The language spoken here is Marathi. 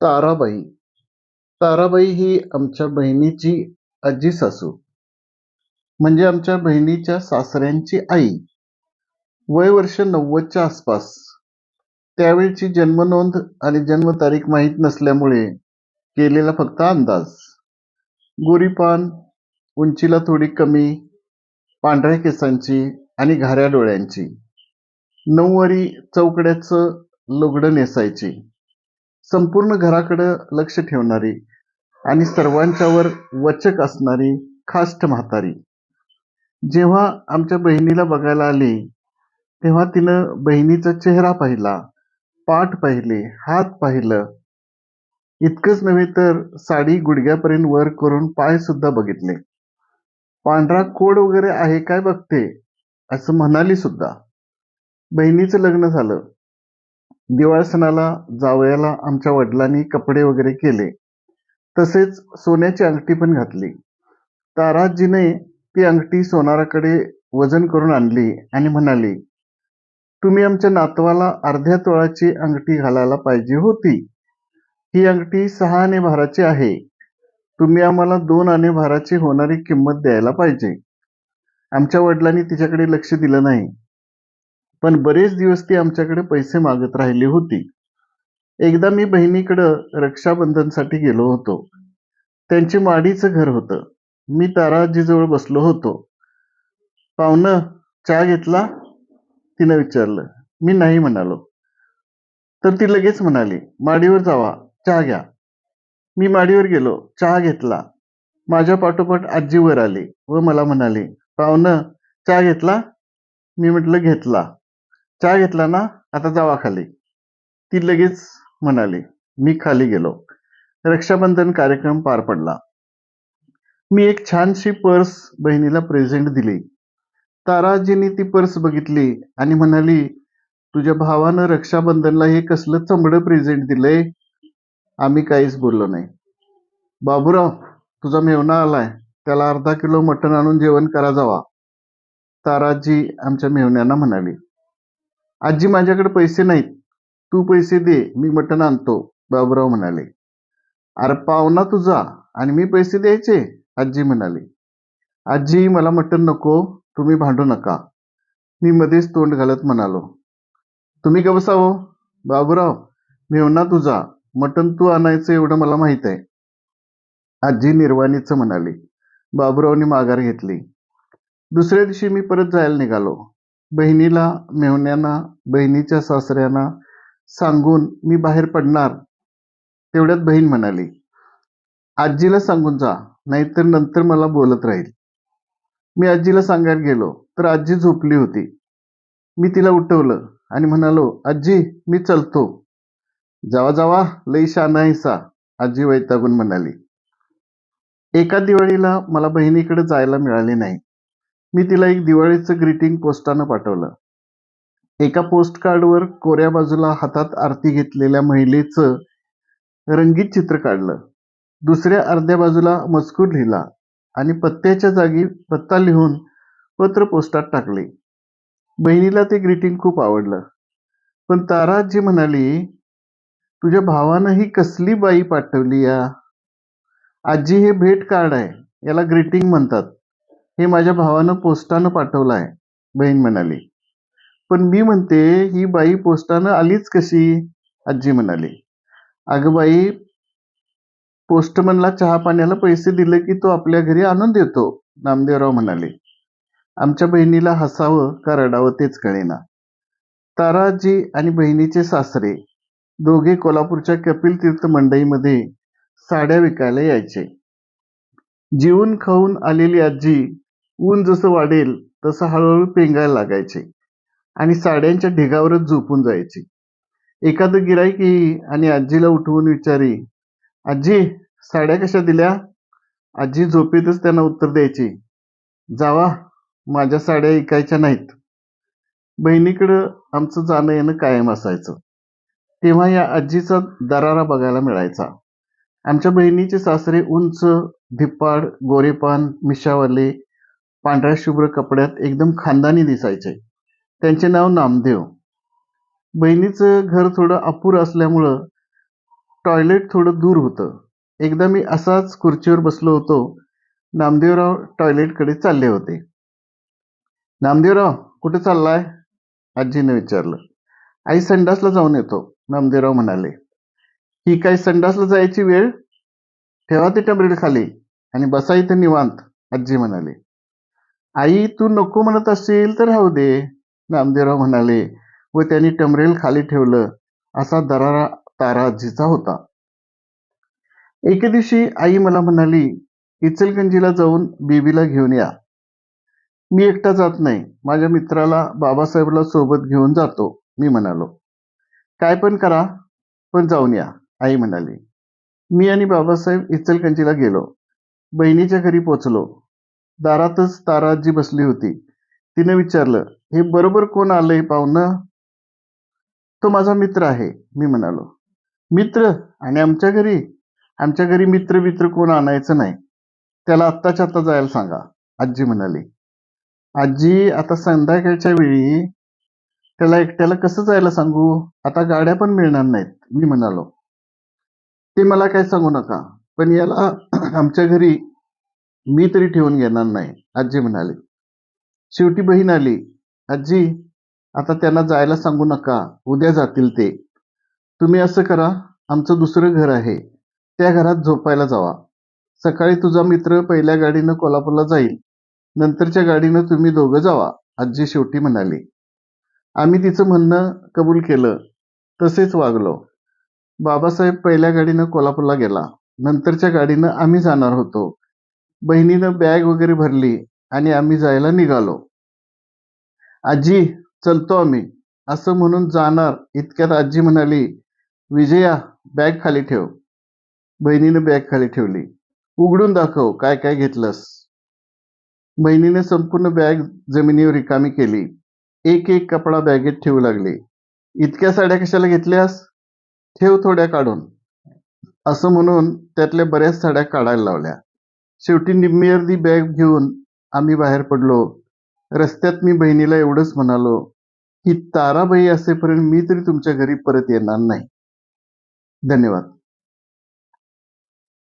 ताराबाई. ताराबाई ही आमच्या बहिणीची आजी सासू. म्हणजे आमच्या बहिणीच्या सासऱ्यांची आई. वय वर्ष नव्वदच्या आसपास. त्यावेळची जन्मनोंद आणि जन्मतारीख माहीत नसल्यामुळे केलेला फक्त अंदाज. गोरीपान उंचीला थोडी कमी पांढऱ्या केसांची आणि घाऱ्या डोळ्यांची. नऊवारी चौकड्याचं लुगडं नेसायची. संपूर्ण घराकडं लक्ष ठेवणारी आणि सर्वांच्यावर वचक असणारी खाष्ट म्हातारी. जेव्हा आमच्या बहिणीला बघायला आली तेव्हा तिनं बहिणीचा चेहरा पाहिला पाठ पाहिले हात पाहिलं. इतकंच नव्हे तर साडी गुडघ्यापर्यंत वर करून पाय सुद्धा बघितले. पांढरा कोड वगैरे आहे काय बघते? असं म्हणाली सुद्धा. बहिणीचं लग्न झालं. दिवाळ सणाला जावयाला आमच्या वडिलांनी कपडे वगैरे केले. तसेच सोन्याची अंगठी पण घातली. ताराजीने ती अंगठी सोनाराकडे वजन करून आणली आणि म्हणाली तुम्ही आमच्या नातवाला अर्ध्या तोळाची अंगठी घालायला पाहिजे होती. ही अंगठी सहा आणे भाराची आहे. तुम्ही आम्हाला दोन आणे भाराची होणारी किंमत द्यायला पाहिजे. आमच्या वडिलांनी तिच्याकडे लक्ष दिलं नाही. पण बरेच दिवस ती आमच्याकडे पैसे मागत राहिली होती. एकदा मी बहिणीकडं रक्षाबंधनसाठी गेलो होतो. त्यांचे माडीचं घर होतं. मी ताराजीजवळ बसलो होतो. पाहुणं चहा घेतला? तिनं विचारलं. मी नाही म्हणालो. तर ती लगेच म्हणाली माडीवर जावा चहा घ्या. मी माडीवर गेलो चहा घेतला. माझ्या पाठोपाठ आजीवर आली व मला म्हणाली पाहुणं चहा घेतला? मी म्हटलं घेतला. चहा घेतला ना आता जावा खाली. ती लगेच म्हणाली मी खाली गेलो. रक्षाबंधन कार्यक्रम पार पडला. मी एक छानशी पर्स बहिणीला प्रेझेंट दिली. ताराजीने ती पर्स बघितली आणि म्हणाली तुझ्या भावानं रक्षाबंधनला हे कसलं चमडं प्रेझेंट दिलंय? आम्ही काहीच बोललो नाही. बाबूराव तुझा मेवणा आलाय. त्याला अर्धा किलो मटण आणून जेवण करा जावा. ताराजी आमच्या मेवण्यांना म्हणाली आजी माझ्याकडे पैसे नाहीत. तू पैसे दे मी मटण आणतो बाबूराव म्हणाले. अरे पाहुणा तुझा आणि मी पैसे द्यायचे आजी म्हणाली. आजी मला मटण नको तुम्ही भांडू नका. मी मध्येच तोंड घालत म्हणालो. तुम्ही का बसावं? बाबूराव मेवना तुझा मटण तू आणायचं एवढं मला माहीत आहे. आजी निर्वाणीचं म्हणाली. बाबूरावनी माघार घेतली. दुसऱ्या दिवशी मी परत जायला निघालो. बहिणीला मेवण्यांना बहिणीच्या सासऱ्यांना सांगून मी बाहेर पडणार तेवढ्यात बहीण म्हणाली आजीला सांगून जा नाहीतर नंतर मला बोलत राहील. मी आजीला सांगायला गेलो तर आजी झोपली होती. मी तिला उठवलं आणि म्हणालो आजी मी चलतो. जावा जावा लई शाना हिसा आजी वैतागून म्हणाली. एका दिवाळीला मला बहिणीकडे जायला मिळाले नाही. मी तिला एक दिवाळीचं ग्रीटिंग पोस्टानं पाठवलं. एका पोस्ट कार्डवर कोऱ्या बाजूला हातात आरती घेतलेल्या महिलेचं रंगीत चित्र काढलं. दुसऱ्या अर्ध्या बाजूला मजकूर लिहिला आणि पत्त्याच्या जागी पत्ता लिहून पत्र पोस्टात टाकले. बहिणीला ते ग्रीटिंग खूप आवडलं. पण ताराजी म्हणाली तुझ्या भावानं ही कसली बाई पाठवली या? आजी हे भेट कार्ड आहे याला ग्रीटिंग म्हणतात. हे माझ्या भावानं पोस्टानं पाठवलं आहे. बहीण म्हणाली. पण मी म्हणते ही बाई पोस्टानं आलीच कशी? आजी म्हणाली. अगं बाई पोस्टमनला चहा पाण्याला पैसे दिले की तो आपल्या घरी आणून देतो नामदेवराव म्हणाले. आमच्या बहिणीला हसावं का रडावं तेच कळेना. ताराजी आणि बहिणीचे सासरे दोघे कोल्हापूरच्या कपिल तीर्थ मंडईमध्ये साड्या विकायला यायचे. जीवन खाऊन आलेली आजी ऊन जसं वाढेल तसं हळूहळू पेंगायला लागायचे. आणि साड्यांच्या ढिगावरच झोपून जायची. एखादं गिराईक येई आणि आजीला उठवून विचारी आजी साड्या कशा दिल्या? आजी झोपेतच त्यांना उत्तर द्यायची जावा माझ्या साड्या ऐकायच्या नाहीत. बहिणीकडं आमचं जाणं येणं कायम असायचं. तेव्हा या आजीचा दरारा बघायला मिळायचा. आमच्या बहिणीचे सासरे उंच धिप्पाड गोरेपान मिशावाले पांढऱ्या शुभ्र कपड्यात एकदम खानदानी दिसायचे. त्यांचे नाव नामदेव. बहिणीचं घर थोडं अपुरं असल्यामुळं टॉयलेट थोडं दूर होतं. एकदा मी असाच खुर्चीवर बसलो होतो. नामदेवराव टॉयलेटकडे चालले होते. नामदेवराव कुठे चाललाय? आजीने विचारलं. आई संडासला जाऊन येतो नामदेवराव म्हणाले. ही काय संडासला जायची वेळ? ठेवा ते टमरेल खाली. आणि बसा इथे निवांत आजी म्हणाली. आई तू नको म्हणत असेल तर राहू दे नामदेवराव म्हणाले. व त्यांनी टमरेल खाली ठेवलं. असा दरारा तारा आजीचा होता. एके दिवशी आई मला म्हणाली इचलगंजीला जाऊन बीबीला घेऊन या. मी एकटा जात नाही. माझ्या मित्राला बाबासाहेबला सोबत घेऊन जातो मी म्हणालो. काय पण करा पण जाऊन या आई म्हणाली. मी आणि बाबासाहेब इचलकंजीला गेलो. बहिणीच्या घरी पोचलो. दारातच ताराजी बसली होती. तिने विचारलं हे बरोबर कोण आलंय पाहुणं? तो माझा मित्र आहे मी म्हणालो. मित्र? आणि आमच्या घरी? आमच्या घरी मित्र मित्र कोण आणायचं नाही. त्याला आत्ताच्या आत्ता जायला सांगा आजी म्हणाली. आजी आता संध्याकाळच्या वेळी त्याला एकट्याला कसं जायला सांगू? आता गाड्या पण मिळणार नाहीत मी म्हणालो. ते मला काय सांगू नका. पण याला आमच्या घरी मी तरी ठेवून घेणार नाही आजी म्हणाली. शेवटी बहीण आली आजी आता त्यांना जायला सांगू नका उद्या जातील ते. तुम्ही असं करा आमचं दुसरं घर आहे त्या घरात झोपायला जावा. सकाळी तुझा मित्र पहिल्या गाडीनं कोल्हापूरला जाईल नंतरच्या गाडीनं तुम्ही दोघं जावा आजी शेवटी म्हणाली. आम्ही तिचं म्हणणं कबूल केलं तसेच वागलो. बाबासाहेब पहिल्या गाडीनं कोल्हापूरला गेला. नंतरच्या गाडीनं आम्ही जाणार होतो. बहिणीनं बॅग वगैरे भरली आणि आम्ही जायला निघालो. आजी चलतो आम्ही. असं म्हणून जाणार इतक्यात आजी म्हणाली विजया बॅग खाली ठेव. बहिणीनं बॅग खाली ठेवली. उघडून दाखव काय काय घेतलंस. बहिणीने संपूर्ण बॅग जमिनीवर रिकामी केली. एक एक कपडा बॅगेत ठेवू लागली. इतक्या साड्या कशाला घेतल्यास? ठेव थोड्या काढून. असं म्हणून त्यातल्या बऱ्याच साड्या काढायला लावल्या. शेवटी निम्मी अर्धी बॅग घेऊन आम्ही बाहेर पडलो. रस्त्यात मी बहिणीला एवढंच म्हणालो की ताराबाई असेपर्यंत मी तरी तुमच्या घरी परत येणार नाही. धन्यवाद.